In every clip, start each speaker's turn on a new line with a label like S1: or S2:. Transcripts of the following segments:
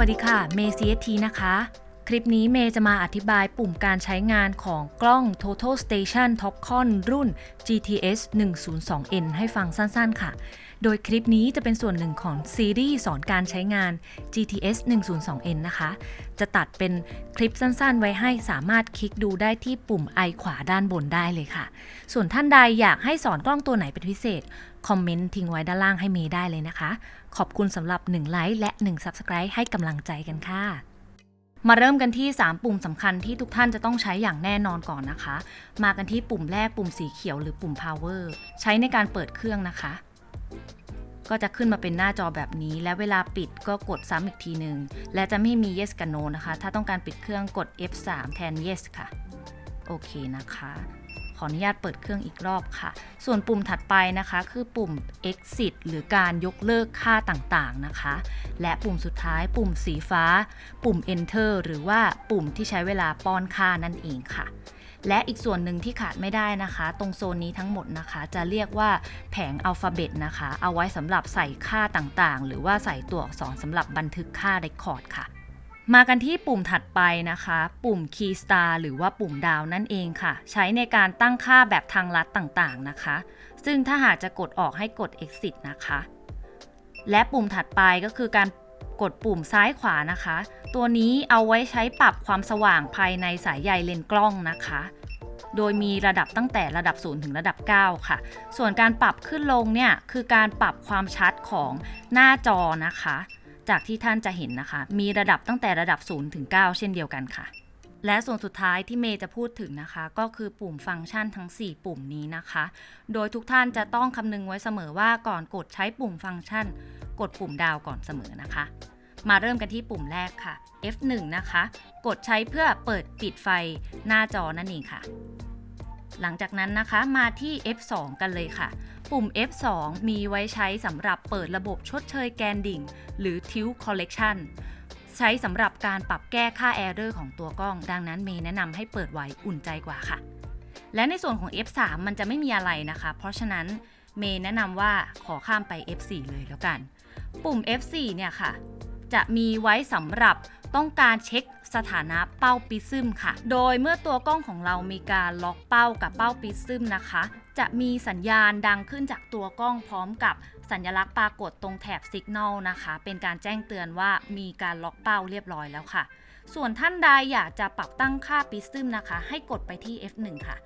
S1: วัสดีค่ะ เมย์ CST นะคะ คลิปนี้เมย์จะมาอธิบายปุ่มการใช้งานของกล้อง Total Station Topcon รุ่น GTS 102N ให้ฟังสั้นๆค่ะ โดยคลิปนี้จะเป็นส่วนหนึ่งของซีรีส์สอนการใช้งาน GTS 102N นะคะ จะตัดเป็นคลิปสั้นๆ ไว้ให้สามารถคลิกดูได้ที่ปุ่มไอขวาด้านบนได้เลยค่ะ ส่วนท่านใดอยากให้สอนกล้องตัวไหนเป็นพิเศษ คอมเมนต์ทิ้งไว้ด้านล่างให้เมย์ได้เลยนะคะ ขอบคุณสำหรับ1ไลค์และ1 Subscribe ให้กำลังใจกันค่ะ มาเริ่มกันที่ 3 ปุ่มสำคัญที่ทุกท่านจะต้องใช้อย่างแน่นอนก่อนนะคะ มากันที่ปุ่มแรกปุ่มสีเขียวหรือปุ่ม power ใช้ในการเปิดเครื่องนะคะ ก็จะขึ้นมาเป็นหน้าจอแบบนี้ และเวลาปิดก็กดซ้ำอีกทีหนึ่งและจะไม่มี yes กับ no นะคะ ถ้าต้องการปิดเครื่องกด F3 แทน yes ค่ะ โอเคนะคะ ออนุญาตเปิดเครื่องอีกรอบค่ะ ส่วนปุ่มถัดไปนะคะคือปุ่ม exit หรือการยกเลิกค่าต่างๆนะคะ และปุ่มสุดท้ายปุ่มสีฟ้า ปุ่ม enter หรือว่าปุ่มที่ใช้เวลาป้อนค่านั่นเองค่ะ และอีกส่วนหนึ่งที่ขาดไม่ได้นะคะ ตรงโซนนี้ทั้งหมดนะคะ จะเรียกว่าแผงอัลฟาเบตนะคะ เอาไว้สำหรับใส่ค่าต่างๆ หรือว่าใส่ตัวอักษรสำหรับบันทึกค่าเรคคอร์ดค่ะ มากันที่ปุ่มถัดไปนะคะ ปุ่ม Key Star หรือว่าปุ่มดาวนั่นเองค่ะ ใช้ในการตั้งค่าแบบทางลัดต่างๆนะคะ ซึ่งถ้าหากจะกดออกให้กด Exit นะคะ และปุ่มถัดไปก็คือการกดปุ่มซ้ายขวานะคะ ตัวนี้เอาไว้ใช้ปรับความสว่างภายในสายใยเลนส์กล้องนะคะ โดยมีระดับตั้งแต่ระดับ 0 ถึงระดับ 9 ค่ะ ส่วนการปรับขึ้นลงเนี่ยคือการปรับความชัดของหน้าจอนะคะ จากที่ท่านจะเห็นนะคะ มีระดับตั้งแต่ระดับ 0 ถึง 9 เช่นเดียวกันค่ะ และส่วนสุดท้ายที่เมย์จะพูดถึงนะคะ ก็คือปุ่มฟังก์ชันทั้ง 4 ปุ่มนี้นะคะ โดยทุกท่านจะต้องคำนึงไว้เสมอว่าก่อนกดใช้ปุ่มฟังก์ชัน กดปุ่มดาวก่อนเสมอนะคะ มาเริ่มกันที่ปุ่มแรกค่ะ F1 นะคะ กดใช้เพื่อเปิดปิดไฟหน้าจอนั่นเองค่ะ หลังจากนั้นนะคะมาที่ F2 กันเลยค่ะ ปุ่ม F2 มีไว้ใช้สำหรับเปิดระบบชดเชยแกนดิ่ง หรือ Tilt Collection ใช้สำหรับการปรับแก้ค่า Error ของตัวกล้อง ดังนั้นเมย์แนะนำให้เปิดไว้อุ่นใจกว่าค่ะ และในส่วนของ F3 มันจะไม่มีอะไรนะคะ เพราะฉะนั้นเมย์แนะนำว่าขอข้ามไป F4 เลยแล้วกัน ปุ่ม F4 เนี่ยค่ะ จะมีไว้สำหรับต้องการเช็ค สถานะเป้าปิซึมค่ะ โดยเมื่อตัวกล้องของเรามีการล็อกเป้ากับเป้าปิซึมนะคะ จะมีสัญญาณดังขึ้นจากตัวกล้องพร้อมกับสัญลักษณ์ปรากฏตรงแถบสัญญาณนะคะ เป็นการแจ้งเตือนว่ามีการล็อกเป้าเรียบร้อยแล้วค่ะ ส่วนท่านใดอยากจะปรับตั้งค่าปิซึมนะคะ ให้กดไปที่ F1 ค่ะ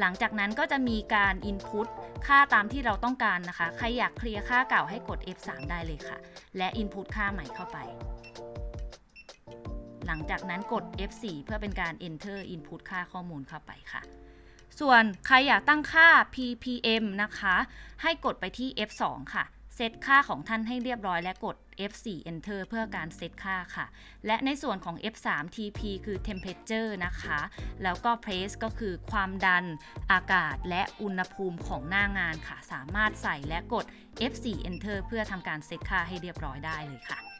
S1: หลังจากนั้นก็จะมีการ Input ค่าตามที่เราต้องการนะคะ ใครอยากเคลียร์ค่าเก่าให้กด F3 ได้เลยค่ะ และ Input ค่าใหม่เข้าไป หลังจากนั้นกด F4 เพื่อเป็นการ Enter Input ค่าข้อมูลเข้าไปค่ะ ส่วนใครอยากตั้งค่า ppm นะคะ ให้กดไปที่ F2 ค่ะเซตค่าของท่านให้เรียบร้อยและกด F4 Enter เพื่อการเซตค่าค่ะ และในส่วนของ F3 TP คือ temperature นะคะ แล้วก็ press ก็คือความดันอากาศและอุณหภูมิของหน้างานค่ะ สามารถใส่และกด F4 Enter เพื่อทำการเซตค่าให้เรียบร้อยได้เลยค่ะ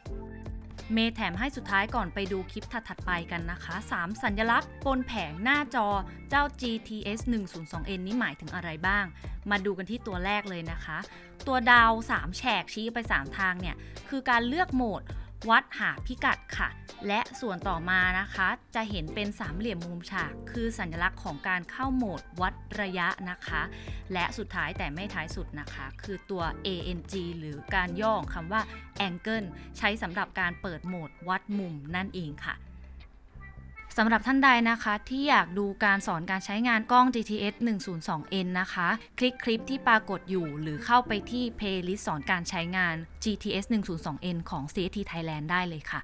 S1: เมย์แถมให้สุดท้ายก่อนไปดูคลิปถัดๆไปกันนะคะ 3 สัญลักษณ์บนแผงหน้าจอเจ้า GTS 102N นี้หมายถึงอะไรบ้าง มาดูกันที่ตัวแรกเลยนะคะ ตัวดาว 3 แฉกชี้ไป 3 ทางเนี่ย คือการเลือกโหมด วัดหาพิกัดค่ะ และส่วนต่อมานะคะ จะเห็นเป็นสามเหลี่ยมมุมฉาก คือสัญลักษณ์ของการเข้าโหมดวัดระยะนะคะ และสุดท้ายแต่ไม่ท้ายสุดนะคะ คือตัว ANG หรือการย่อของคำว่า angle ใช้สำหรับการเปิดโหมดวัดมุมนั่นเองค่ะ สำหรับท่านใดนะคะที่อยากดูการสอนการใช้งานกล้อง GTS 102N นะคะ คลิกคลิปที่ปรากฏอยู่หรือเข้าไปที่เพลย์ลิสต์สอนการใช้งาน GTS 102N ของ CT Thailand ได้เลยค่ะ